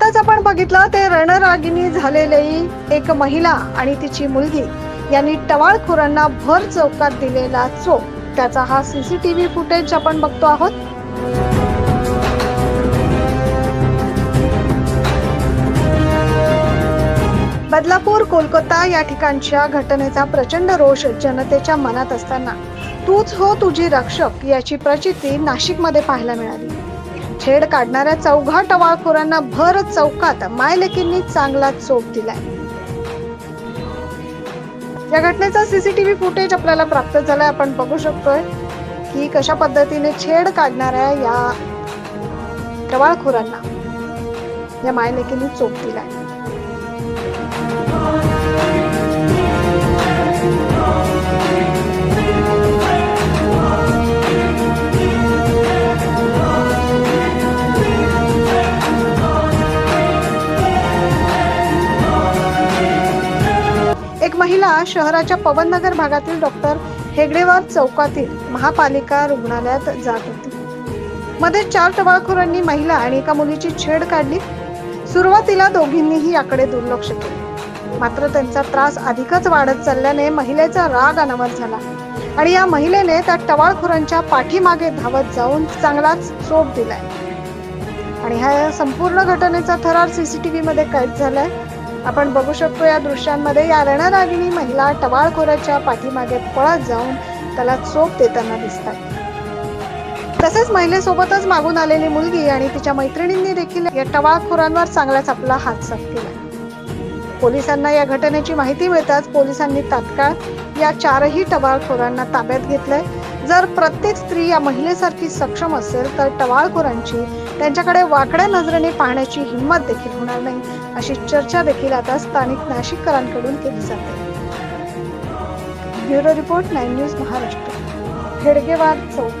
बघितलं ते रणरागिणी झालेली एक महिला आणि तिची मुलगी. यांनी टवाळखोरांना भर चौकात दिलेला चोप. त्याचा हा सीसीटीव्ही फुटेज आपण बघतो आहोत. बदलापूर कोलकाता या ठिकाणच्या घटनेचा प्रचंड रोष जनतेच्या मनात असताना. तूच हो तुझी रक्षक याची प्रचिती नाशिकमध्ये पाहायला मिळाली. छेड काढणाऱ्या चौघा टवाळखोरांना भर चौकात मायलेकींनी चांगला चोप दिलाय. या घटनेचा सीसीटीव्ही फुटेज आपल्याला प्राप्त झालाय. आपण बघू शकतोय की कशा पद्धतीने छेड काढणाऱ्या या टवाळखोरांना या मायलेकींनी चोप दिलाय. महिला शहराच्या पवननगर भागातील डॉक्टर हेगडेवार चौकातील महापालिका रुग्णालयात जात होती. मध्ये चार टवाळखोरांनी महिला आणि एका मुलीची छेड काढली. सुरुवातीला दोघींनीही याकडे दुर्लक्ष केले. मात्र त्यांचा त्रास अधिकच वाढत चालल्याने महिलेचा राग अनावर झाला आणि या महिलेने त्या टवाळखोरांच्या पाठीमागे धावत जाऊन चांगलाच चोप दिलाय. आणि ह्या संपूर्ण घटनेचा थरार सीसीटीव्ही मध्ये कैद झालाय. आपण बघू शकतो या दृश्यांमध्ये या रणरागिणी महिला टवाळखोराच्या पाठीमागे पळत जाऊन त्याला चोप देताना दिसतात. तसेच महिलेसोबतच मागून आलेली मुलगी आणि तिच्या मैत्रिणींनी देखील या टवाळखोरांवर चांगलाच आपला हात साफ केला. पोलिसांना या घटनेची माहिती मिळताच पोलिसांनी तात्काळ या चारही टवाळखोरांना ताब्यात घेतलंय. जर प्रत्येक स्त्री या महिलेसारखी सक्षम असेल तर टवाळखोरांची त्यांच्याकडे वाकड्या नजरेने पाहण्याची हिंमत देखील होणार नाही. अशी चर्चा देखील आता स्थानिक नाशिककरांकडून केली जाते. Bureau report nine news Maharashtra. Hedgewar Chowk.